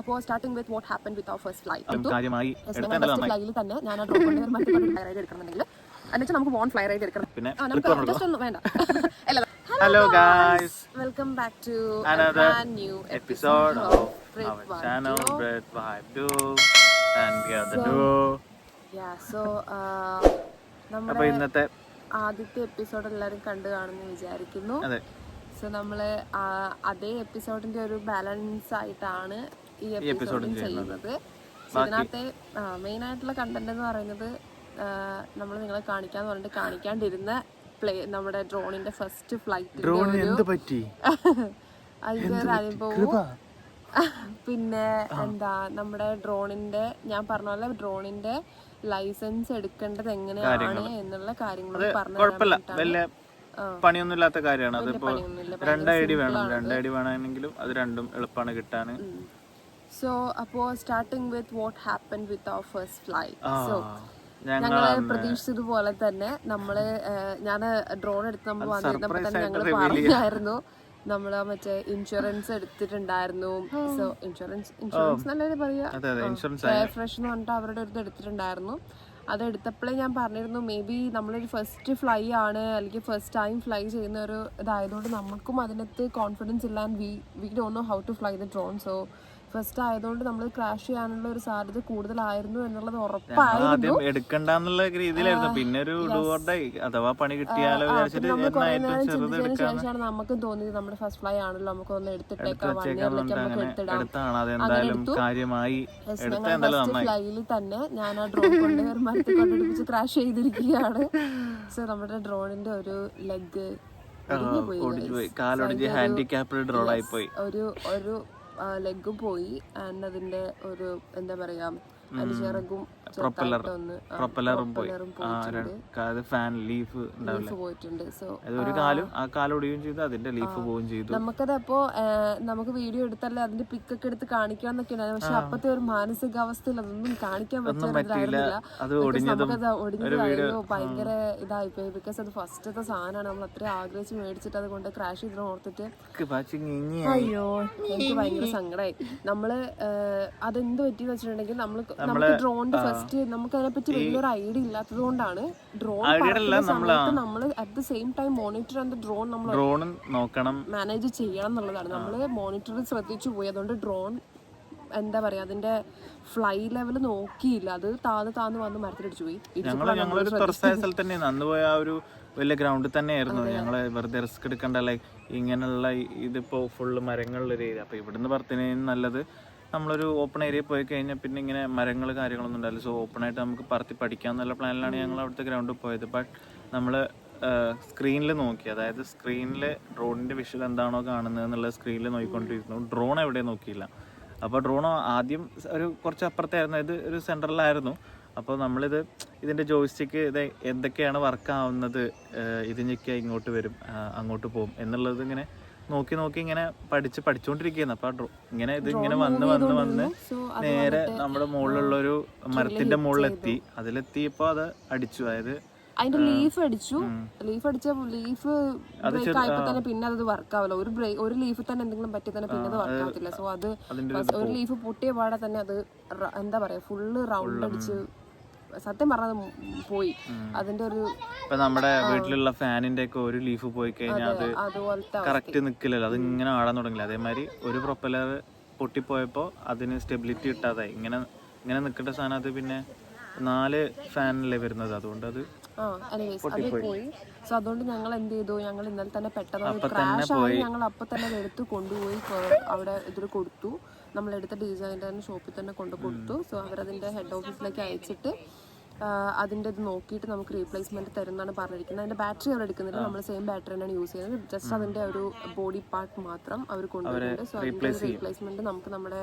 അപ്പോൾ starting with what happen with our first flight തന്നെ ഞാൻ ആ ഡ്രോപ്പ് റൈഡ് എടുക്കണമെന്നുണ്ടെങ്കിൽ. എന്നുവെച്ചാൽ നമുക്ക് വോൺ ഫ്ലൈ റൈഡ് എടുക്കണം. പിന്നെ ജസ്റ്റ് ഒന്ന് വേണ്ട. Hello guys welcome back to Another new of our channel Bread Vibe Do and we are the duo. Yeah so നമ്മൾ നമ്മുടെ ഇന്നത്തെ ആദ്യത്തെ എപ്പിസോഡ് എല്ലാവരും കണ്ടു കാണുമെന്ന് വിചാരിക്കുന്നു. സോ നമ്മൾ അതേ എപ്പിസോഡിന്റെ ഒരു ബാലൻസ് ആയിട്ടാണ് ഈ എപ്പിസോഡിൽ എപ്പിസോഡും ചെയ്യുന്നത്. ഇതിനകത്തെ മെയിൻ ആയിട്ടുള്ള കണ്ടന്റ് എന്ന് പറയുന്നത് നമ്മൾ നിങ്ങളെ കാണിക്കാന്ന് പറഞ്ഞിട്ട് കാണിക്കാണ്ടിരുന്ന പ്ലേ നമ്മുടെ ഡ്രോണിന്റെ ഫസ്റ്റ് ഫ്ലൈറ്റ് അതിന്റെ ഒരു അനുഭവവും പിന്നെ എന്താ നമ്മുടെ ഡ്രോണിന്റെ ഞാൻ പറഞ്ഞ പോലെ ഡ്രോണിന്റെ ലൈസൻസ് എടുക്കേണ്ടത് എങ്ങനെയാണ് എന്നുള്ള കാര്യങ്ങൾ പറഞ്ഞു. പണിയൊന്നും ഇല്ലാത്ത കാര്യമാണ്. അതിപ്പോ പണിയൊന്നുമില്ല. രണ്ട് ഐ ഡി വേണം. രണ്ട് ഐ ഡി വേണമെങ്കിലും അത് രണ്ടും എളുപ്പമാണ് കിട്ടാന് സോ അപ്പോ starting with what happen with our first flight so ഞങ്ങൾ ഞങ്ങൾ പ്രതീക്ഷിച്ചതുപോലെ തന്നെ നമ്മൾ ഞാൻ ഡ്രോൺ എടുത്ത് നമ്മൾ വന്നിരുന്നപ്പോ തന്നെ ഞങ്ങൾ പറഞ്ഞായിരുന്നു. നമ്മൾ മറ്റേ ഇൻഷുറൻസ് എടുത്തിട്ടുണ്ടായിരുന്നു. സോ ഇൻഷുറൻസ് ഇൻഷുറൻസ് നല്ലത് പറയാ എയർ ഫ്രഷ് എന്ന് പറഞ്ഞിട്ട് അവരുടെ അടുത്ത് എടുത്തിട്ടുണ്ടായിരുന്നു. അത് എടുത്തപ്പോഴേ ഞാൻ പറഞ്ഞിരുന്നു മേ ബി നമ്മളൊരു ഫസ്റ്റ് ഫ്ലൈ ആണ് അല്ലെങ്കിൽ ഫസ്റ്റ് ടൈം ഫ്ലൈ ചെയ്യുന്ന ഒരു ഇതായതുകൊണ്ട് നമുക്കും അതിനകത്ത് കോൺഫിഡൻസ് ഇല്ല and we we do know how to fly the drone so first ആയതുകൊണ്ട് നമ്മൾ ക്രാഷ് ചെയ്യാനുള്ള ഒരു സാധ്യത കൂടുതലായിരുന്നു എന്നുള്ളത് ഉറപ്പായിരുന്നു. എടുക്കണ്ടെന്നുള്ള രീതിയിലായിരുന്നു. പിന്നെ ഒരു അഥവാ പണി കിട്ടിയാലോ ചിന്തിച്ചതിന് ശേഷമാണ് നമുക്കും തോന്നിയത് നമ്മുടെ ഫസ്റ്റ് ഫ്ലൈ ആണല്ലോ നമുക്ക് ഒന്ന് എടുത്തിട്ടേക്കാം വൺ ഇയറിലേക്ക് നമുക്ക് എടുത്തിടാം. ഫസ്റ്റ് ഫ്ലൈയിൽ തന്നെ ഞാൻ ആ ഡ്രോൺ കൊണ്ട് ഒരു മരത്തിൽ കൊണ്ടിടിപ്പിച്ച് ക്രാഷ് ചെയ്തിരിക്കുകയാണ്. സോ നമ്മുടെ ഡ്രോണിന്റെ ഒരു ലെഗ് ഒരു ഒരു ലെഗും പോയി. ആൻഡ് അതിന്റെ ഒരു എന്താ പറയുക ചിറകും ആ, പ്രൊപ്പലറും പോയി. അത് ഫാൻ ലീഫ് ലീഫ് പോയിട്ടുണ്ട്. സോ ഒരു കാലും ആ കാലം ഒടിയുകയും ചെയ്തു അതിന്റെ ലീഫ് പോവുകയും ചെയ്തു. നമുക്കത് അപ്പോ നമുക്ക് വീഡിയോ എടുത്തല്ലേ അതിന്റെ പിക്കൊക്കെ എടുത്ത് കാണിക്കാന്നൊക്കെയാണ്. പക്ഷെ അപ്പത്തെ ഒരു മാനസികാവസ്ഥയിൽ അതൊന്നും കാണിക്കാൻ പറ്റില്ല അത് ഒടിഞ്ഞതായിരുന്നു ഭയങ്കര ഇതായിപ്പോയി. ബിക്കോസ് അത് ഫസ്റ്റത്തെ സാധനമാണ്. നമ്മൾ അത്രയും ആഗ്രഹിച്ച് മേടിച്ചിട്ട് അതുകൊണ്ട് ക്രാഷ് ചെയ്ത് ഓർത്തിട്ട് അയ്യോ എനിക്ക് ഭയങ്കര സങ്കടമായി നമ്മൾ അതെന്ത് പറ്റിയെന്ന് വെച്ചിട്ടുണ്ടെങ്കിൽ നമ്മൾ നമുക്ക് ഡ്രോണിന്റെ ഫസ്റ്റ് നമുക്ക് അതിനെപ്പറ്റി വലിയൊരു ഐഡിയ ഇല്ലാത്തത് കൊണ്ടാണ് ഡ്രോൺ സമയത്ത് നമ്മൾ at the same time monitor and drone നമ്മൾ ഡ്രോൺ നോക്കണം. മാനേജ് ചെയ്യണം എന്നുള്ളതാണ്. നമ്മൾ മോണിറ്ററിൽ ശ്രദ്ധിച്ചു പോയി. അതുകൊണ്ട് ഡ്രോൺ എന്താ പറയാ അതിന്റെ ഫ്ലൈ ലെവൽ നോക്കിയില്ല. അത് താന്ന് താന്ന് വന്ന് മരത്തിലടിച്ചു പോയി. ഞങ്ങൾ ഞങ്ങളൊരു തുറസായ സ്ഥലത്ത് തന്നെയാണ് അന്ന് പോയ ആ ഒരു വലിയ ഗ്രൗണ്ടിൽ തന്നെയായിരുന്നു. ഞങ്ങൾ വെറുതെ റിസ്ക് എടുക്കണ്ട ലൈക്ക് ഇങ്ങനെയുള്ള ഇതിപ്പോ ഫുള്ള് മരങ്ങളുള്ള ഒരു ഏരിയ അപ്പൊ ഇവിടുന്ന് പറത്തിനേയും നല്ലത് നമ്മളൊരു ഓപ്പൺ ഏരിയ പോയി കഴിഞ്ഞാൽ പിന്നെ ഇങ്ങനെ മരങ്ങൾ കാര്യങ്ങളൊന്നും ഉണ്ടാവില്ല. സോ ഓപ്പൺ ആയിട്ട് നമുക്ക് പറത്തി പഠിക്കാം എന്നുള്ള പ്ലാനിലാണ് ഞങ്ങൾ അവിടുത്തെ ഗ്രൗണ്ടിൽ പോയത്. ബട്ട് നമ്മൾ സ്ക്രീനിൽ നോക്കി. അതായത് സ്ക്രീനിൽ ഡ്രോണിന്റെ വിഷ്വൽ എന്താണോ കാണുന്നത് എന്നുള്ള സ്ക്രീനിൽ നോക്കിക്കൊണ്ടിരുന്നു ഡ്രോൺ എവിടെ നോക്കിയില്ല. അപ്പോൾ ഡ്രോൺ ആദ്യം ഒരു കുറച്ച് അപ്പുറത്തായിരുന്നു ഇത് ഒരു സെന്ററിലായിരുന്നു അപ്പോൾ നമ്മളിത് ഇതിന്റെ ജോയിസ്റ്റിക്ക് ഇത് എന്തൊക്കെയാണ് വർക്ക് ആവുന്നത് ഇത് ഞെക്കിയാൽ ഇങ്ങോട്ട് വരും അങ്ങോട്ട് പോകും എന്നുള്ളത് ഇങ്ങനെ നോക്കി നോക്കി ഇങ്ങനെ പഠിച്ച് പഠിച്ചുകൊണ്ടിരിക്കുകയാണ് അപ്പോൾ ഡ്രോ ഇങ്ങനെ ഇത് ഇങ്ങനെ വന്ന് വന്ന് വന്ന് നേരെ നമ്മുടെ മുകളിലുള്ള ഒരു മരത്തിന്റെ മുകളിലെത്തി. അതിലെത്തിയപ്പോൾ അത് അടിച്ചു. അതായത് അതിന്റെ ലീഫ് അടിച്ചു. ലീഫ് അടിച്ച ലീഫ് ബ്രേക്ക് ആയപ്പോ തന്നെ പിന്നെ അത് വർക്ക് ആവില്ല. ഒരു ബ്രേക്ക് ഒരു ലീഫ് തന്നെ എന്തെങ്കിലും പറ്റി തന്നെ പിന്നെ അത് വർക്ക് ആവത്തില്ല. സോ അത് ഒരു ലീഫ് പൊട്ടിയ പാടെ തന്നെ അത് എന്താ പറയാ ഫുള്ള് റൗണ്ട് അടിച്ച് സത്യം പറഞ്ഞത് പോയി. അതിന്റെ ഒരു ഇപ്പൊ നമ്മുടെ വീട്ടിലുള്ള ഫാനിന്റെ ഒക്കെ ഒരു ലീഫ് പോയി കഴിഞ്ഞാൽ അത് കറക്റ്റ് നിക്കില്ലല്ലോ. അത് ഇങ്ങനെ ആടാൻ തുടങ്ങില്ല. അതേമാതിരി ഒരു പ്രൊപ്പലർ പൊട്ടിപ്പോയപ്പോ അതിന് സ്റ്റെബിലിറ്റി കിട്ടാതായി. ഇങ്ങനെ ഇങ്ങനെ നിൽക്കേണ്ട സാധനം അത് പിന്നെ നാല് ഫാനല്ലേ വരുന്നത്. അതുകൊണ്ട് അത് പോയി. സോ അതുകൊണ്ട് ഞങ്ങൾ എന്ത് ചെയ്തു? ഞങ്ങൾ ഇന്നലെ തന്നെ പെട്ടെന്ന് ക്രാഷ് ആയി ഞങ്ങൾ അപ്പൊ തന്നെ എടുത്ത് കൊണ്ടുപോയി അവിടെ ഇതിൽ കൊടുത്തു. നമ്മൾ എടുത്ത ഡിസൈന്റെ തന്നെ ഷോപ്പിൽ തന്നെ കൊണ്ടു കൊടുത്തു. സോ അവരതിന്റെ ഹെഡ് ഓഫീസിലേക്ക് അയച്ചിട്ട് ആ, അതിന്റെ ഇത് നോക്കിയിട്ട് നമുക്ക് റീപ്ലേസ്മെന്റ് തരുന്നതാണ് പറഞ്ഞിരിക്കുന്നത്. അതിന്റെ ബാറ്ററി അവർ എടുക്കുന്നില്ല. നമ്മൾ സെയിം ബാറ്ററി തന്നെയാണ് യൂസ് ചെയ്യുന്നത്. ജസ്റ്റ് അതിന്റെ ഒരു ബോഡി പാർട്ട് മാത്രം അവർ കൊണ്ടുവരുന്നുണ്ട്. സോ അതിന്റെ റീപ്ലേസ്മെന്റ് നമുക്ക് നമ്മുടെ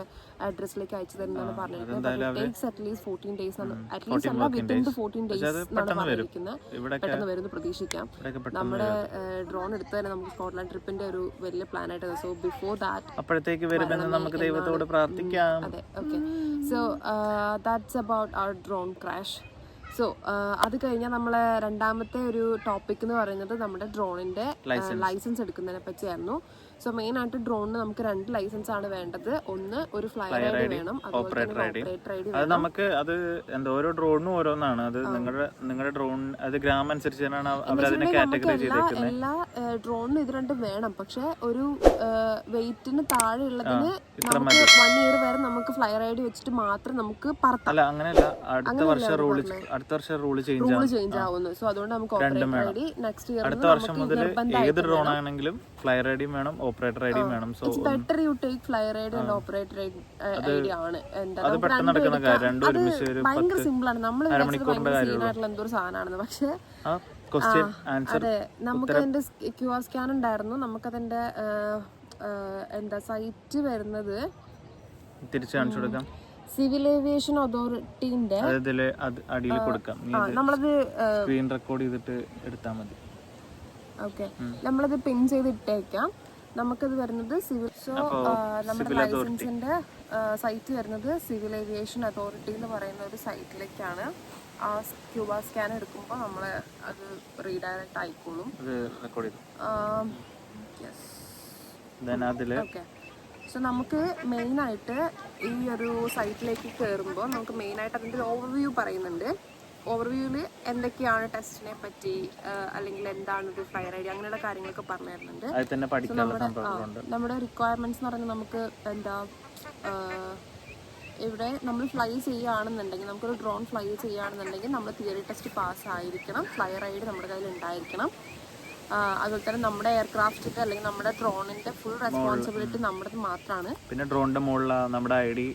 അഡ്രസ്സിലേക്ക് അയച്ചു തരുന്നതാണ് പറഞ്ഞിരിക്കുന്നത്. Takes at least fourteen days at least അല്ല വിത്തിൻ ദ ഫോർട്ടീൻ ഡേയ്സ് എന്നാണ് പറഞ്ഞിരിക്കുന്നത്. പെട്ടെന്ന് വരുന്നു പ്രതീക്ഷിക്കാം. നമ്മുടെ ഡ്രോൺ എടുത്ത് തന്നെ നമുക്ക് സ്കോട്ട്ലാൻഡ് ട്രിപ്പിന്റെ ഒരു വലിയ പ്ലാൻ ആയിട്ട് സോ ബിഫോർ ദാറ്റ് അപ്പോഴത്തേക്ക് വരുമെന്ന് നമുക്ക് ദൈവത്തോട് പ്രാർത്ഥിക്കാം. അതെ okay so that's about our drone crash so അത് കഴിഞ്ഞാൽ നമ്മളെ രണ്ടാമത്തെ ഒരു ടോപ്പിക് എന്ന് പറയുന്നത് നമ്മുടെ ഡ്രോണിന്റെ ലൈസൻസ് എടുക്കുന്നതിനെ പറ്റിയായിരുന്നു. സോ മെയിൻ ആയിട്ട് ഡ്രോണിന് നമുക്ക് രണ്ട് ലൈസൻസ് ആണ് വേണ്ടത്. ഒന്ന് ഒരു ഫ്ലൈ ഐ ഡി വേണം. ഓപ്പറേറ്റർ ഐ ഡി അത് നമുക്ക് അത് എന്താ ഓരോ ഡ്രോണിനും ഓരോന്നാണ്. അത് നിങ്ങളുടെ നിങ്ങളുടെ ഡ്രോൺ അത് ഗ്രാം അനുസരിച്ചാണ് അവരതിനെ കാറ്റഗറി ചെയ്തേക്കുന്നത് എല്ലാ ഡ്രോണിനും ഇത് രണ്ടും വേണം. പക്ഷെ ഒരു വെയിറ്റിന് താഴെ ഉള്ളതിന് നമുക്ക് വൺ ഇയർ വരെ നമുക്ക് ഫ്ലൈ ഐ ഡി വെച്ചിട്ട് മാത്രം നമുക്ക് പറത്താം. അല്ല അങ്ങനെയല്ല. അടുത്ത വർഷം റൂൾ അടുത്ത വർഷം റൂൾ ചേഞ്ച് ആണ്. ചേഞ്ച് ആവുന്നു. സോ അതുകൊണ്ട് നമുക്ക് operator I D next year അടുത്ത വർഷം മുതൽ ഏത് ഡ്രോൺ ആണെങ്കിലും ഫ്ലൈ ഐ ഡിയും വേണം. ഓപ്പറേറ്റർ ഐ ഡിയും വേണം. So better you take flyer I D and operator I D ആണ്. എന്താ അത് പെട്ടെന്ന് നടക്കുന്ന കാര്യം. രണ്ടും ഒരു ഒരുമിച്ച് ഒരു ഭയങ്കര സിമ്പിൾ ആണ് നമ്മൾ സീനായിട്ടുള്ള എന്തോ ഒരു സാധനമാണെന്ന് പക്ഷേ ക്വസ്റ്റ്യൻ ആൻസർ അതെ നമുക്ക് അതിന്റെ ക്യു ആർ സ്കാൻ ഉണ്ടായിരുന്നു. നമുക്കതിന്റെ എന്താ സൈറ്റ് വരുന്നത് തിരിച്ചു കാണിച്ചു കൊടുക്കാം. സിവിൽ ഏവിയേഷൻ അതോറിറ്റിന്റെ അടിയിൽ കൊടുക്കാം. നമ്മളത് സ്ക്രീൻ റെക്കോർഡ് ചെയ്തിട്ട് എടുത്താൽ മതി. ഓക്കെ. നമ്മളത് പിൻ ചെയ്ത് ഇട്ടേക്കാം നമുക്കത് വരുന്നത് സിവിൽ സോ നമ്മുടെ ലൈസൻസിന്റെ സൈറ്റ് വരുന്നത് സിവിൽ ഏവിയേഷൻ അതോറിറ്റി എന്ന് പറയുന്ന ഒരു സൈറ്റിലേക്കാണ് ആ ക്യൂബ സ്കാൻ എടുക്കുമ്പോൾ നമ്മൾ അത് റീഡയറക്റ്റ് ആയിക്കോളും. ഓക്കെ സോ നമുക്ക് മെയിനായിട്ട് ഈ ഒരു സൈറ്റിലേക്ക് കയറുമ്പോൾ നമുക്ക് മെയിനായിട്ട് അതിന്റെ അതിന്റെ ഓവർവ്യൂ പറയുന്നുണ്ട്. ഓവർവ്യൂവിൽ എന്തൊക്കെയാണ് ടെസ്റ്റിനെ പറ്റി അല്ലെങ്കിൽ എന്താണ് ഒരു ഫ്ലയർ ഐഡിയ അങ്ങനെയുള്ള കാര്യങ്ങളൊക്കെ പറഞ്ഞു തരുന്നുണ്ട്. നമ്മുടെ റിക്വയർമെന്റ്സ് എന്ന് പറഞ്ഞാൽ നമുക്ക് എന്താ ഇവിടെ നമ്മൾ ഫ്ലൈ ചെയ്യുകയാണെന്നുണ്ടെങ്കിൽ നമുക്കൊരു ഡ്രോൺ ഫ്ലൈ ചെയ്യുകയാണെന്നുണ്ടെങ്കിൽ നമ്മൾ തിയറി ടെസ്റ്റ് പാസ് ആയിരിക്കണം. ഫ്ലയർ ഐഡി നമ്മുടെ കയ്യിൽ ഉണ്ടായിരിക്കണം. അതുപോലെ തന്നെ നമ്മുടെ എയർക്രാഫ്റ്റിന്റെ അല്ലെങ്കിൽ നമ്മുടെ ഡ്രോണിന്റെ ഫുൾ റെസ്പോൺസിബിലിറ്റി നമ്മുടെ മാത്രമാണ് പിന്നെ ഡ്രോണിന്റെ മുകളിൽ നമ്മുടെ ഐ ഡി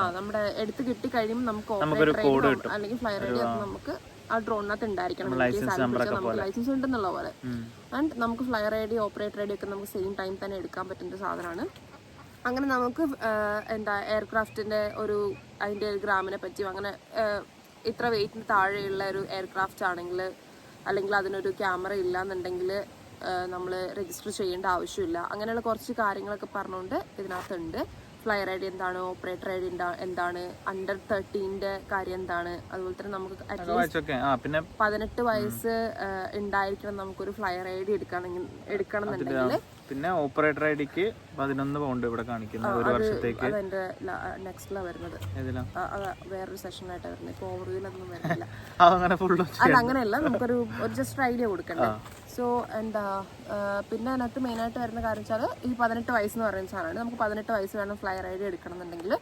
ആ നമ്മുടെ എടുത്ത് കിട്ടി കഴിയുമ്പോൾ നമുക്ക് ഒരു ഓപ്പറേറ്റർ കിട്ടും. അല്ലെങ്കിൽ ഫ്ലയർ ഐഡി നമുക്ക് ആ ഡ്രോണിനകത്ത് ഉണ്ടായിരിക്കണം. നമുക്ക് ലൈസൻസ് ഉണ്ടെന്നുള്ള പോലെ. ആൻഡ് നമുക്ക് flyer I D operator I D ഒക്കെ നമുക്ക് സെയിം ടൈം തന്നെ എടുക്കാൻ പറ്റുന്ന സാധനമാണ്. അങ്ങനെ നമുക്ക് എന്താ എയർക്രാഫ്റ്റിന്റെ ഒരു അതിന്റെ ഒരു ഗ്രാമിനെ പറ്റിയും അങ്ങനെ ഇത്ര വെയിറ്റിന് താഴെയുള്ള ഒരു എയർക്രാഫ്റ്റ് ആണെങ്കിൽ അല്ലെങ്കിൽ അതിനൊരു ക്യാമറ ഇല്ല എന്നുണ്ടെങ്കിൽ നമ്മൾ രജിസ്റ്റർ ചെയ്യേണ്ട ആവശ്യമില്ല. അങ്ങനെയുള്ള കുറച്ച് കാര്യങ്ങളൊക്കെ പറഞ്ഞുകൊണ്ട് ഇതിനകത്തുണ്ട്. ഫ്ലയർ ഐ ഡി എന്താണ് ഓപ്പറേറ്റർ ഐ ഡി എന്താണ് അണ്ടർ തേർട്ടീന്റെ കാര്യം എന്താണ് അതുപോലെ തന്നെ നമുക്ക് പിന്നെ പതിനെട്ട് വയസ്സ് ഉണ്ടായിരിക്കണം നമുക്കൊരു ഫ്ലയർ ഐ ഡി എടുക്കണമെങ്കിൽ എടുക്കണം എന്നുണ്ടെങ്കിൽ പിന്നെ ഓപ്പറേറ്റർ ഐ ഡിക്ക് പതിനൊന്ന് പൗണ്ട് ഇവിടെ കാണിക്കുന്നത് ഒരു വർഷത്തേക്ക്. അതെന്റെ നെക്സ്റ്റിലാണ് വരുന്നത്. വേറൊരു സെഷനായിട്ടാണ് ഇപ്പോൾ വരുന്നില്ല. അതങ്ങനെ ഫുള്ള് അല്ല അങ്ങനെയല്ല നമുക്കൊരു ഒരു ജസ്റ്റ് ഐഡിയ കൊടുക്കണ്ടേ? സോ എന്താ പിന്നെ അതിനകത്ത് മെയിനായിട്ട് വരുന്ന കാര്യം വെച്ചാൽ ഈ പതിനെട്ട് വയസ്സ് എന്ന് പറയുന്ന സാധനമാണ്. നമുക്ക് പതിനെട്ട് വയസ്സ് വേണം ഫ്ലയർ ഐ ഡി എടുക്കണം എന്നുണ്ടെങ്കിൽ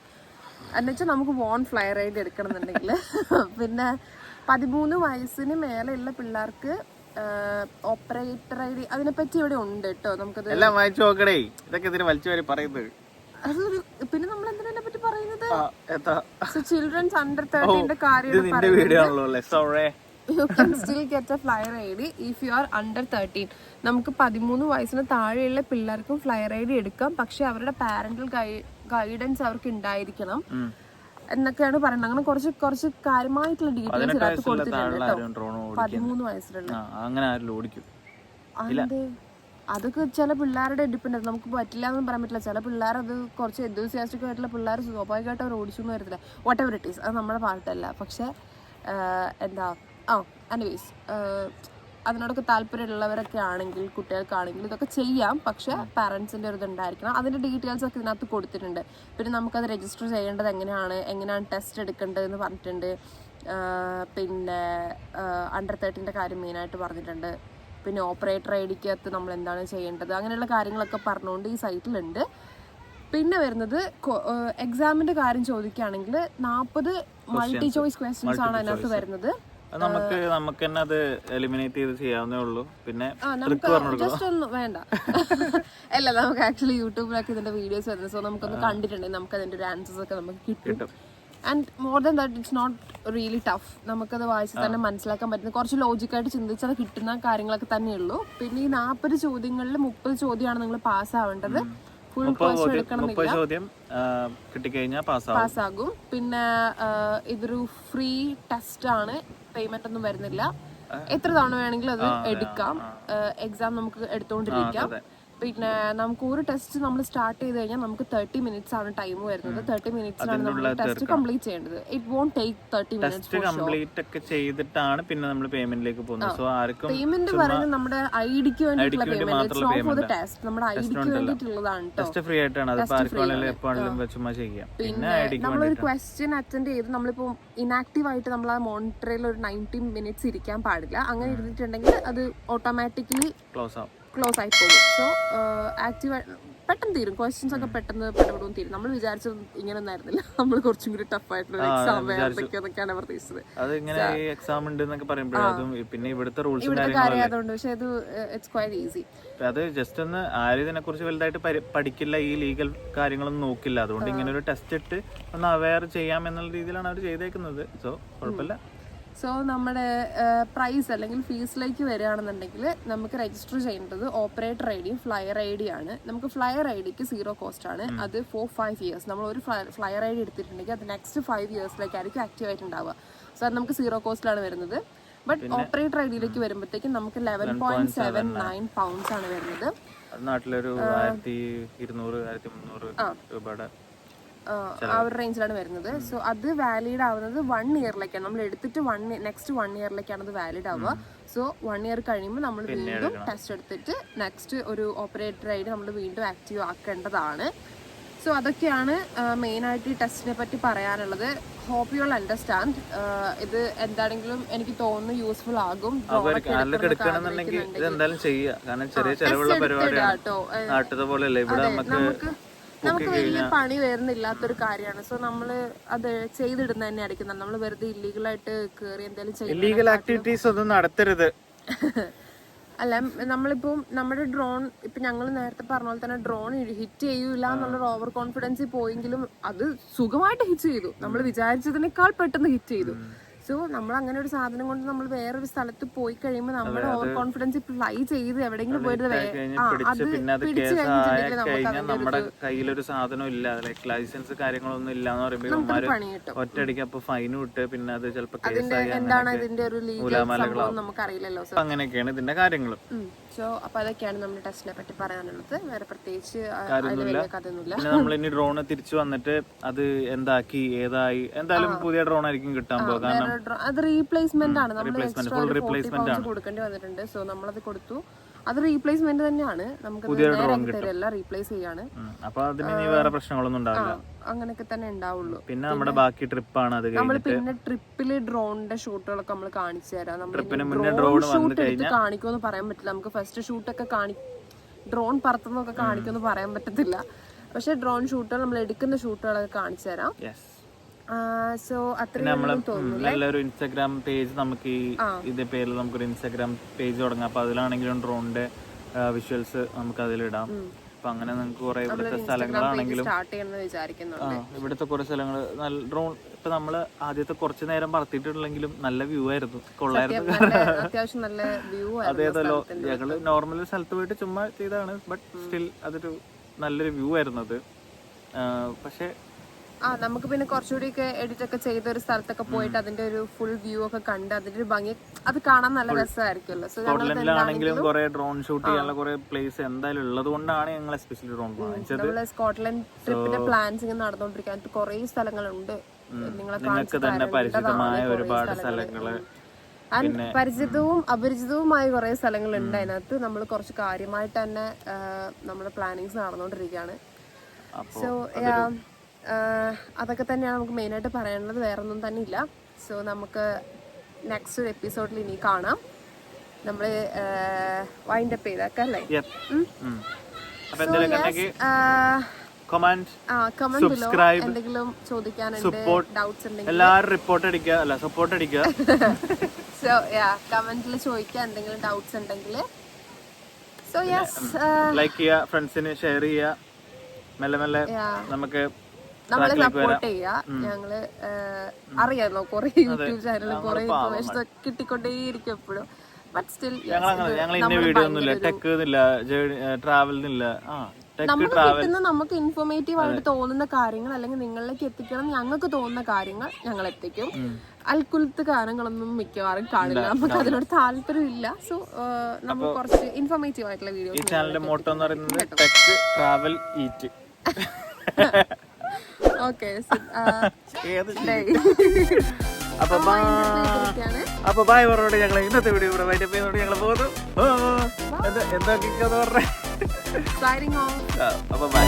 എന്നുവെച്ചാൽ നമുക്ക് വോൺ ഫ്ലയർ ഐ ഡി എടുക്കണം എന്നുണ്ടെങ്കിൽ പിന്നെ പതിമൂന്ന് വയസ്സിന് മേലെയുള്ള പിള്ളേർക്ക് ഓപ്പറേറ്റർ ഐ ഡി അതിനെപ്പറ്റി ഇവിടെ ഉണ്ട് കേട്ടോ നമുക്കത് എല്ലാം വായിച്ചു നോക്കടേ. ഇതൊക്കെ ഇതിന് വലിച്ചു വരെ പറയുന്നത്. അതൊരു പിന്നെ നമ്മൾ എന്തിനെ പറ്റി പറയുന്നത്? സോ ചിൽഡ്രൻസ് അണ്ടർ തേർട്ടീന്റെ കാര്യം you can still get a flyer I D if you are under thirteen നമുക്ക് പതിമൂന്ന് വയസ്സിന് താഴെയുള്ള പിള്ളേർക്കും ഫ്ലയർ ഐ ഡി എടുക്കാം. പക്ഷെ അവരുടെ പാരന്റൽ ഗൈഡൻസ് അവർക്ക് ഉണ്ടായിരിക്കണം. എന്നൊക്കെയാണ് പറയുന്നത്. അങ്ങനെ കുറച്ച് കുറച്ച് കാര്യമായിട്ടുള്ള ഡീറ്റെയിൽസ് ഇതിനകത്ത് കൊടുത്തിട്ടുണ്ട് പതിമൂന്ന് വയസ്സിലുള്ള അങ്ങനെ ഓടിക്കും. അതൊക്കെ ചില പിള്ളേരുടെ ഡിപ്പെൻഡ് നമുക്ക് പറ്റില്ല എന്ന് പറയാൻ പറ്റില്ല. ചില പിള്ളേർ അത് കുറച്ച് എന്തോസിയാസ്റ്റിക് ആയിട്ടുള്ള പിള്ളേർ സ്വാഭാവികമായിട്ട് അവർ ഓടിച്ചു എന്ന് വരത്തില്ല. വാട്ട് എവർ ഇറ്റ് ഈസ് അത് നമ്മുടെ പാട്ടല്ല പക്ഷെ എന്താ? ആ എനിവേസ് അതിനോടൊക്കെ താല്പര്യമുള്ളവരൊക്കെ ആണെങ്കിൽ കുട്ടികൾക്കാണെങ്കിൽ ഇതൊക്കെ ചെയ്യാം. പക്ഷെ പാരൻസിന്റെ ഒരു ഇതുണ്ടായിരിക്കണം. അതിന്റെ ഡീറ്റെയിൽസ് ഒക്കെ ഇതിനകത്ത് കൊടുത്തിട്ടുണ്ട്. പിന്നെ നമുക്കത് രജിസ്റ്റർ ചെയ്യേണ്ടത് എങ്ങനെയാണ്? എങ്ങനെയാണ് ടെസ്റ്റ് എടുക്കേണ്ടതെന്ന് പറഞ്ഞിട്ടുണ്ട്. പിന്നെ അണ്ടർ തേർട്ടീന്റെ കാര്യം മെയിനായിട്ട് പറഞ്ഞിട്ടുണ്ട്. പിന്നെ ഓപ്പറേറ്റർ ഐ ഡിക്കകത്ത് നമ്മൾ എന്താണ് ചെയ്യേണ്ടത്? അങ്ങനെയുള്ള കാര്യങ്ങളൊക്കെ പറഞ്ഞുകൊണ്ട് ഈ സൈറ്റിലുണ്ട് പിന്നെ വരുന്നത് എക്സാമിന്റെ കാര്യം ചോദിക്കുകയാണെങ്കിൽ നാൽപ്പത് മൾട്ടി ചോയ്സ് ക്വസ്റ്റ്യൻസ് ആണ് അതിനകത്ത് വരുന്നത്. നമുക്ക് നമുക്ക് തന്നെ അത് എലിമിനേറ്റ് ചെയ്ത് ചെയ്യാവുന്നേ ഉള്ളൂ. പിന്നെ ജസ്റ്റ് ഒന്ന് വേണ്ട. അല്ല നമുക്ക് ആക്ച്വലി യൂട്യൂബിലൊക്കെ ഇതിന്റെ വീഡിയോസ് വരുന്നത്. സോ നമുക്കൊന്ന് കണ്ടിട്ടുണ്ടെങ്കിൽ നമുക്ക് അതിന്റെ ഒരു ആൻസേഴ്സ് ഒക്കെ നമുക്ക് കിട്ടും. And more than that it's not really tough നമുക്കത് വായിച്ച് തന്നെ മനസ്സിലാക്കാൻ പറ്റുന്ന കുറച്ച് ലോജിക്കായിട്ട് ചിന്തിച്ചാൽ കിട്ടുന്ന കാര്യങ്ങളൊക്കെ തന്നെയുള്ളൂ. പിന്നെ ഈ നാൽപ്പത് ചോദ്യങ്ങളിൽ മുപ്പത് ചോദ്യമാണ് നിങ്ങൾ പാസ് ആവേണ്ടത്. ഫുൾ കോഴ്സ് എടുക്കണം മുപ്പത് ചോദ്യം കിട്ടിക്കഴിഞ്ഞാൽ പാസ്സാകും പിന്നെ ഇതൊരു ഫ്രീ ടെസ്റ്റ് ആണ്. പേയ്മെന്റ് ഒന്നും വരുന്നില്ല. എത്ര തവണ വേണമെങ്കിലും അത് എടുക്കാം. എക്സാം നമുക്ക് എടുത്തുകൊണ്ടിരിക്കാം. പിന്നെ നമുക്ക് ഒരു ടെസ്റ്റ് നമ്മൾ സ്റ്റാർട്ട് ചെയ്ത് കഴിഞ്ഞാൽ നമുക്ക് തേർട്ടി മിനിറ്റ്സ് ആണ് ടൈം വരുന്നത്. തേർട്ടി മിനിറ്റ്സിലാണ് നമ്മൾ ടെസ്റ്റ് കംപ്ലീറ്റ് ചെയ്യേണ്ടത്. It won't take thirty minutes complete ഒക്കെ ചെയ്തിട്ടാണ് പിന്നെ നമ്മൾ പേയ്മെന്റിലേക്ക് പോകുന്നത്. സോ ആർക്കും പേയ്മെന്റ് പറയുന്നത് നമ്മുടെ ഐഡിക്ക് ഡിക്ക് വേണ്ടിയിട്ടുള്ള പേയ്മെന്റ് ഫോർ ദ ടെസ്റ്റ് നമ്മുടെ ഐഡിക്ക് ഡിക്ക് വേണ്ടിയിട്ടുള്ളതാണ് ടെസ്റ്റ് ഫ്രീ ആയിട്ടാണ്. അത് ആർക്ക് വേണമെങ്കിലും എപ്പോ വേണമെങ്കിലും ചുമ്മാ ചെയ്യാം. പിന്നെ നമ്മളൊരു ക്വസ്റ്റ്യൻ അറ്റൻഡ് ചെയ്ത് നമ്മളിപ്പോൾ ഇനാക്റ്റീവ് ആയിട്ട് നമ്മൾ ആ മോണിറ്ററിൽ ഒരു നയന്റി മിനിറ്റ്സ് ഇരിക്കാൻ പാടില്ല. അങ്ങനെ ഇരുന്നിട്ടുണ്ടെങ്കിൽ അത് ഓട്ടോമാറ്റിക്കലി ക്ലോസ് ആവും. ക്ലോസ് ആയി പോകും സോ ആക്റ്റീവ് പെട്ടെന്ന് തീരും. ക്വസ്റ്റ്യൻസ് ഒക്കെ പെട്ടെന്ന് പെട്ടെന്ന് തീരും. നമ്മൾ വിചാരിച്ചത് ഇങ്ങനെ ഒന്നായിരുന്നില്ല. നമ്മൾ കുറച്ചും കൂടി ടഫ് ആയിട്ടുള്ള എക്സാം എന്നൊക്കെയാണ് പ്രതീക്ഷിച്ചത്. അത് ഇങ്ങനെ എക്സാം ഉണ്ട് എന്നൊക്കെ പറയുമ്പോഴേ പിന്നെ ഇവിടുത്തെ റൂൾസ് ഇവിടുത്തെ കാര്യം പക്ഷെ ഇത് ഇറ്റ്സ് ക്വയറ്റ് ഈസി അത് ജസ്റ്റ് ഒന്ന് ആരും ഇതിനെ കുറിച്ച് വലുതായിട്ട് പഠിക്കില്ല. ഈ ലീഗൽ കാര്യങ്ങളൊന്നും നോക്കില്ല. അതുകൊണ്ട് ഇങ്ങനെ ഒരു ടെസ്റ്റ് ഇട്ട് ഒന്ന് അവെയർ ചെയ്യാം എന്നുള്ള രീതിയിലാണ് അവർ ചെയ്തേക്കുന്നത്. സോ കുഴപ്പമില്ല. സോ നമ്മുടെ പ്രൈസ് അല്ലെങ്കിൽ ഫീസിലേക്ക് വരികയാണെന്നുണ്ടെങ്കിൽ നമുക്ക് രജിസ്റ്റർ ചെയ്യേണ്ടത് ഓപ്പറേറ്റർ ഐ ഡിയും ഫ്ലയർ ഐ ഡി ആണ്. നമുക്ക് ഫ്ലയർ ഐ ഡിക്ക് സീറോ കോസ്റ്റ് ആണ്. അത് ഫോർ ഫൈവ് ഇയേഴ്സ് നമ്മൾ ഒരു ഫ്ലയർ ഐ ഡി എടുത്തിട്ടുണ്ടെങ്കിൽ അത് നെക്സ്റ്റ് ഫൈവ് ഇയേഴ്സിലേക്കായിരിക്കും ആക്റ്റീവ് ആയിട്ടുണ്ടാവുക. സോ അത് നമുക്ക് സീറോ കോസ്റ്റിലാണ് വരുന്നത്. ബട്ട് ഓപ്പറേറ്റർ ഐ ഡിയിലേക്ക് വരുമ്പോഴത്തേക്കും നമുക്ക് eleven point seven nine pounds ആണ് വരുന്നത്. നാട്ടിലൊരു ആയിരത്തി ഇരുന്നൂറ് ആയിരത്തി മുന്നൂറ് രൂപയുടെ ആ ഒരു റേഞ്ചിലാണ് വരുന്നത്. സോ അത് വാലിഡ് ആവുന്നത് വൺ ഇയറിലേക്കാണ് നമ്മൾ എടുത്തിട്ട് വൺ നെക്സ്റ്റ് വൺ ഇയറിലേക്കാണ് അത് വാലിഡ് ആവുക. സോ വൺ ഇയർ കഴിയുമ്പോൾ നമ്മൾ വീണ്ടും ടെസ്റ്റ് എടുത്തിട്ട് നെക്സ്റ്റ് ഒരു ഓപ്പറേറ്റർ ആയിട്ട് നമ്മൾ വീണ്ടും ആക്റ്റീവ് ആക്കേണ്ടതാണ്. സോ അതൊക്കെയാണ് മെയിൻ ആയിട്ട് ഈ ടെസ്റ്റിനെ പറ്റി പറയാനുള്ളത്. ഹോപ്പ് യു ആൾ അണ്ടർസ്റ്റാൻഡ് ഇത് എന്താണെങ്കിലും എനിക്ക് തോന്നുന്നു യൂസ്ഫുൾ ആകും. ഇവിടെ നമുക്ക് നമുക്ക് വലിയ പണി വരുന്നില്ലാത്തൊരു കാര്യമാണ്. സോ നമ്മൾ അത് ചെയ്തിടുന്ന തന്നെ ആയിരിക്കും നമ്മൾ വെറുതെ ഇല്ലീഗലായിട്ട് കയറി എന്തെങ്കിലും ഇല്ലീഗൽ ആക്ടിവിറ്റീസ് ഒന്നും നടത്തരുത്. അല്ല നമ്മളിപ്പം നമ്മുടെ ഡ്രോൺ ഇപ്പൊ ഞങ്ങൾ നേരത്തെ പറഞ്ഞ പോലെ തന്നെ ഡ്രോൺ ഹിറ്റ് ചെയ്യൂല എന്നുള്ളൊരു ഓവർ കോൺഫിഡൻസിൽ പോയെങ്കിലും അത് സുഖമായിട്ട് ഹിറ്റ് ചെയ്തു. നമ്മൾ വിചാരിച്ചതിനേക്കാൾ പെട്ടെന്ന് ഹിറ്റ് ചെയ്തു. സോ നമ്മൾ അങ്ങനെ ഒരു സാധനം കൊണ്ട് നമ്മൾ വേറൊരു സ്ഥലത്ത് പോയി കഴിയുമ്പോൾ നമ്മുടെ ഓവർ കോൺഫിഡൻസ് ഫ്ലൈ ചെയ്ത് എവിടെയെങ്കിലും പോയിട്ട് നമ്മുടെ കയ്യിലൊരു സാധനം ഇല്ല. ലൈക്ക് ലൈസൻസ് കാര്യങ്ങളൊന്നും ഇല്ല എന്ന് പറയുമ്പോൾ ഒറ്റയടിക്ക് അപ്പൊ ഫൈൻ വിട്ട് പിന്നെ അത് ചിലപ്പോ എന്താണ് ഇതിന്റെ ഒരു ലീഗൽ നമുക്കറിയില്ലല്ലോ അങ്ങനെയൊക്കെയാണ് ഇതിന്റെ കാര്യങ്ങൾ സോ അപ്പൊ അതൊക്കെയാണ് നമ്മുടെ ടെസ്റ്റിനെ പറ്റി പറയാനുള്ളത്. വേറെ പ്രത്യേകിച്ച് പിന്നെ നമ്മൾ ഇനി ഡ്രോൺ തിരിച്ചു വന്നിട്ട് അത് എന്താക്കി ഏതായി? എന്തായാലും പുതിയ ഡ്രോൺ ആയിരിക്കും കിട്ടാൻ പോകാം കാരണം അത് റീപ്ലേസ്മെന്റ് ആണ്. നമ്മൾ എക്സ്ട്രാ ഫോർട്ടി പൗണ്ട്സ് കൊടുക്കേണ്ടി വന്നിട്ടുണ്ട്. സോ നമ്മളത് കൊടുത്തു. അത് റീപ്ലേസ്മെന്റ് തന്നെയാണ്. നമുക്ക് തരല്ല റീപ്ലേസ് ചെയ്യാണ്. അപ്പൊ അതിന് ഇനി വേറെ പ്രശ്നങ്ങളൊന്നും ഉണ്ടാവില്ല. അങ്ങനെയൊക്കെ തന്നെ ഉണ്ടാവുള്ളൂ. പിന്നെ നമ്മുടെ ബാക്കി ട്രിപ്പാണ് അത് നമ്മൾ പിന്നെ ട്രിപ്പിൽ ഡ്രോണിന്റെ ഷൂട്ടുകളൊക്കെ നമ്മൾ കാണിച്ചു തരാം. നമ്മൾ ഡ്രോൺ ഷൂട്ട് എടുത്ത് കാണിക്കുമെന്ന് പറയാൻ പറ്റില്ല. നമുക്ക് ഫസ്റ്റ് ഷൂട്ടൊക്കെ കാണി ഡ്രോൺ പറത്തുന്നൊക്കെ കാണിക്കുമെന്ന് പറയാൻ പറ്റത്തില്ല. പക്ഷെ ഡ്രോൺ ഷൂട്ടുകൾ നമ്മൾ എടുക്കുന്ന ഷൂട്ടുകളൊക്കെ കാണിച്ചു തരാം. സോ അത്രയും നല്ലൊരു ഇൻസ്റ്റാഗ്രാം പേജ് നമുക്ക് ഈ ഇതേ പേരിൽ നമുക്കൊരു ഇൻസ്റ്റാഗ്രാം പേജ് തുടങ്ങാം. അപ്പൊ അതിലാണെങ്കിലും ഡ്രോണിന്റെ വിഷ്വൽസ് നമുക്ക് അതിലിടാം. അപ്പൊ അങ്ങനെ നിങ്ങൾക്ക് കുറെ ഇവിടുത്തെ സ്ഥലങ്ങളാണെങ്കിലും ഇവിടുത്തെ കുറെ സ്ഥലങ്ങൾ നല്ല ഡ്രോൺ ഇപ്പൊ നമ്മൾ ആദ്യത്തെ കുറച്ച് നേരം പറത്തിയിട്ടുണ്ടെങ്കിലും നല്ല വ്യൂ ആയിരുന്നു. കൊള്ളായിരുന്നു. അതേതല്ലോ ഞങ്ങൾ നോർമൽ സ്ഥലത്ത് പോയിട്ട് ചുമ്മാ ചെയ്താണ് ബട്ട് സ്റ്റിൽ അതൊരു നല്ലൊരു വ്യൂ ആയിരുന്നു അത്. പക്ഷെ ആ നമുക്ക് പിന്നെ കുറച്ചുകൂടി ഒക്കെ എഡിറ്റ് ഒക്കെ ചെയ്ത ഒരു സ്ഥലത്തൊക്കെ പോയിട്ട് അതിന്റെ ഒരു ഫുൾ വ്യൂ ഒക്കെ കണ്ട് അതിന്റെ ഒരു ഭംഗി അത് കാണാൻ നല്ല രസമായിരിക്കുമല്ലോ. സോ സ്കോട്ട്ലൻഡിലാണെങ്കിലും കുറെ ഡ്രോൺ ഷൂട്ട് ചെയ്യാനുള്ള കുറെ പ്ലേസ് എന്തായാലും ഉള്ളത് കൊണ്ടാണ് ഞങ്ങൾ എസ്പെഷ്യലി ഡ്രോൺ വാങ്ങിച്ചത്. നമ്മൾ സ്കോട്ട്ലൻഡ് ട്രിപ്പിന്റെ പ്ലാൻസ് ഇങ്ങനെ നടന്നുകൊണ്ടിരിക്കാൻ കുറെ സ്ഥലങ്ങളുണ്ട്. നിങ്ങൾക്ക് തന്നെ പരിചിതമായ ഒരുപാട് സ്ഥലങ്ങൾ. പരിചിതവും അപരിചിതവുമായ കുറെ സ്ഥലങ്ങളുണ്ട് അതിനകത്ത്. നമ്മൾ കുറച്ച് കാര്യമായിട്ട് തന്നെ നമ്മുടെ പ്ലാനിങ്സ് നടന്നുകൊണ്ടിരിക്കുകയാണ് സോ അതൊക്കെ തന്നെയാണ് നമുക്ക് മെയിനായിട്ട് പറയാനുള്ളത് വേറെ ഒന്നും തന്നെ ഇല്ല. സോ നമുക്ക് നെക്സ്റ്റ് ഒരു എപ്പിസോഡിൽ ഇനി കാണാം. നമ്മൾ വൈൻഡ് അപ്പ് ചെയ്തേക്കാം അല്ലേ? ചോദിക്കാൻ. എന്തെങ്കിലും ചോദിക്കാനുണ്ട് ഡൗട്ട്സ് ഉണ്ടെങ്കിൽ. എല്ലാവരും റിപ്പോർട്ട് അടിക്കുക അല്ല സപ്പോർട്ട് അടിക്കുക. സോ യാ കമന്റിൽ ചോദിക്കുക എന്തെങ്കിലും ഡൗട്ട്സ് ഉണ്ടെങ്കിൽ. സോ യെസ് ലൈക്ക് ചെയ്യുക ഫ്രണ്ട്സിന് ഷെയർ ചെയ്യുക. മെല്ലെ മെല്ലെ നമുക്ക് നമ്മളെ സപ്പോർട്ട് ചെയ്യുക ഞങ്ങൾ അറിയാമല്ലോ കുറെ യൂട്യൂബ് ചാനലും കുറെ ഇൻഫർമേഷൻ കിട്ടിക്കൊണ്ടേയിരിക്കും എപ്പോഴും. നമുക്ക് ഇൻഫോർമേറ്റീവ് ആയിട്ട് തോന്നുന്ന കാര്യങ്ങൾ അല്ലെങ്കിൽ നിങ്ങളിലേക്ക് എത്തിക്കണം ഞങ്ങൾക്ക് തോന്നുന്ന കാര്യങ്ങൾ ഞങ്ങൾ എത്തിക്കും. അൽക്കുലത്ത് കാര്യങ്ങളൊന്നും മിക്കവാറും കാണില്ല. നമുക്ക് അതിനോട് താല്പര്യമില്ല സോ നമുക്ക് കുറച്ച് ഇൻഫോർമേറ്റീവ് ആയിട്ടുള്ള വീഡിയോ ചാനലിന്റെ മോട്ടോ എന്ന് പറയുന്നത് ട്രാവൽ ഈറ്റ് അപ്പൊ bye. അപ്പൊ ബായ് പറഞ്ഞോട് ഞങ്ങൾ ഇന്നത്തെ വീഡിയോ ഇവിടെ വൈൻഡപ്പ് ചെയ്യുന്നോണ്ട് ഞങ്ങൾ പോകുന്നു. ഓ, എന്താ എന്താ കിക്കാന്ന് പറഞ്ഞേ? അപ്പൊ ബൈ